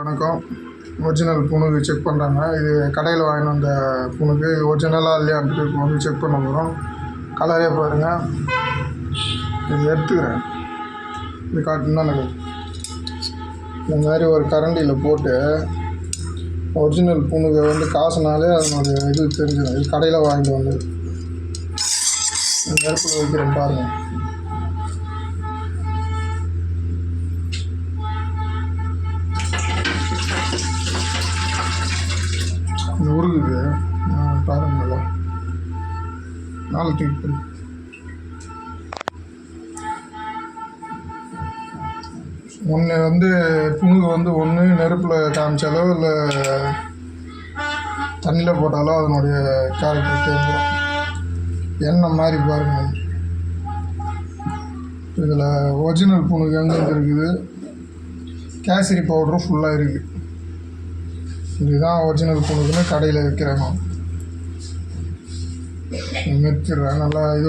வணக்கம். Original புணுகு check பண்ணுறாங்க இது கடையில் வாங்கின வந்த புணுகு ஒரிஜினலாக இல்லையான்ட்டு இப்போ வந்து செக் பண்ண போகிறோம் கலரே பாருங்கள் இது எடுத்துக்கிறேன். இது காட்டுனா எனக்கு இந்த மாதிரி ஒரு கரண்டியில் போட்டு ஒரிஜினல் புணுகை வந்து காசுனாலே அதனுடைய இது தெரிஞ்சிடும். இது கடையில் வாங்கிட்டு வந்தது. நெருப்பில் வைக்கிறேன் பாருங்கள் உருகுது பாருங்களா பாருங்க நல்லா. நாலு தூக்கி ஒன்று வந்து புணுகு வந்து ஒன்று நெருப்பில் காமிச்சாலோ இல்லை தண்ணியில் போட்டாலோ அதனுடைய கேரக்டர் தெரிஞ்சிடும் எண்ணெய் மாதிரி பாருங்கள் இதில் ஒரிஜினல் புணுகு எங்கே இருக்குது? கேசரி பவுடரும் ஃபுல்லாக இருக்குது இதுதான் ஒரிஜினல் புணுக்குன்னு கடையில் விற்கிறாங்க மெத்திடுறேன் நல்லா இதுவாக